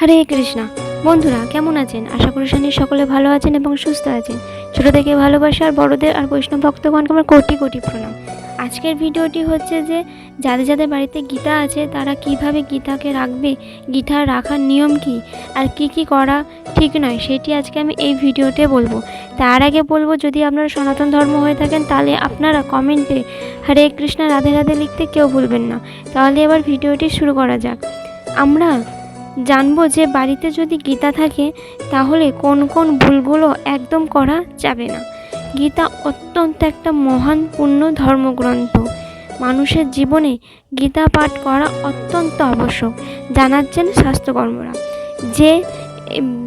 হরে কৃষ্ণা। বন্ধুরা, কেমন আছেন? আশা করি শানি সকলে ভালো আছেন এবং সুস্থ আছেন। ছোটো থেকে ভালোবাসা আর বড়দের আর বৈষ্ণব ভক্তগণকে আমার কোটি কোটি প্রণাম। আজকের ভিডিওটি হচ্ছে যে, যাদের যাদের বাড়িতে গীতা আছে, তারা কীভাবে গীতাকে রাখবে, গীতা রাখার নিয়ম কি, আর কি কি করা ঠিক নয়, সেটি আজকে আমি এই ভিডিওতে বলব। তার আগে বলব, যদি আপনারা সনাতন ধর্ম হয়ে থাকেন, তাহলে আপনারা কমেন্টে হরে কৃষ্ণা রাধে রাধে লিখতে কেউ ভুলবেন না। তাহলে এবার ভিডিওটি শুরু করা যাক। আমরা জানব যে বাড়িতে যদি গীতা থাকে, তাহলে কোন কোন ভুলগুলো একদম করা যাবে না। গীতা অত্যন্ত একটা মহান পূর্ণ ধর্মগ্রন্থ। মানুষের জীবনে গীতা পাঠ করা অত্যন্ত আবশ্যক, জানাচ্ছেন স্বাস্থ্যকর্মরা। যে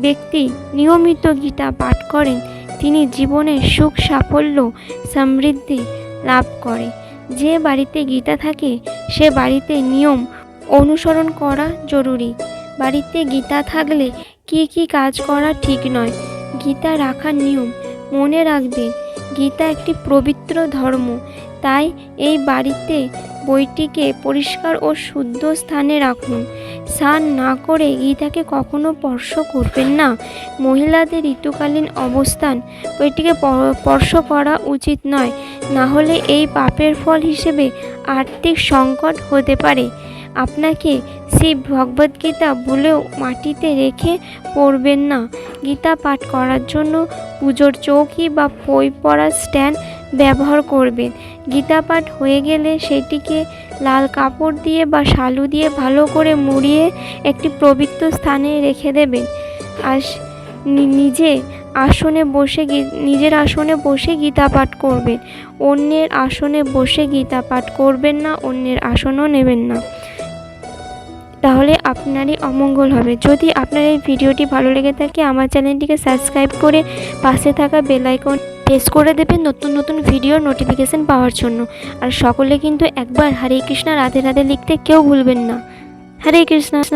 ব্যক্তি নিয়মিত গীতা পাঠ করেন, তিনি জীবনে সুখ, সাফল্য, সমৃদ্ধি লাভ করে। যে বাড়িতে গীতা থাকে, সে বাড়িতে নিয়ম অনুসরণ করা জরুরি। বাড়িতে গীতা থাকলে কি কি কাজ করা ঠিক নয়। গীতা রাখার নিয়ম মনে রাখবেন গীতা একটি পবিত্র ধর্ম, তাই এই বাড়িতে বইটিকে পরিষ্কার ও শুদ্ধ স্থানে রাখুন। স্নান না করে গীতাকে কখনো স্পর্শ করবেন না। মহিলাদের ঋতুকালীন অবস্থান বইটিকে স্পর্শ করা উচিত নয়। না হলে এই পাপের ফল হিসেবে আর্থিক সংকট হতে পারে। আপনাকে শিব ভগবদ্গীতা বলেও মাটিতে রেখে পড়বেন না। গীতা পাঠ করার জন্য পুজোর চৌকি বা বই পড়ার স্ট্যান্ড ব্যবহার করবেন। গীতা পাঠ হয়ে গেলে সেটিকে লাল কাপড় দিয়ে বা শালু দিয়ে ভালো করে মুড়িয়ে একটি পবিত্র স্থানে রেখে দেবেন। আর নিজে আসনে বসে নিজের আসনে বসে গীতা পাঠ করবেন। অন্যের আসনে বসে গীতা পাঠ করবেন না, অন্যের আসনও নেবেন না। তাহলে আপনারই অমঙ্গল হবে। যদি আপনার এই ভিডিওটি ভালো লেগে থাকে, আমার চ্যানেলটিকে সাবস্ক্রাইব করে পাশে থাকা বেল আইকন প্রেস করে দেবেন নতুন নতুন ভিডিওর নোটিফিকেশান পাওয়ার জন্য। আর সকলে কিন্তু একবার হরে কৃষ্ণা রাধে রাধে লিখতে কেউ ভুলবেন না। হরে কৃষ্ণা।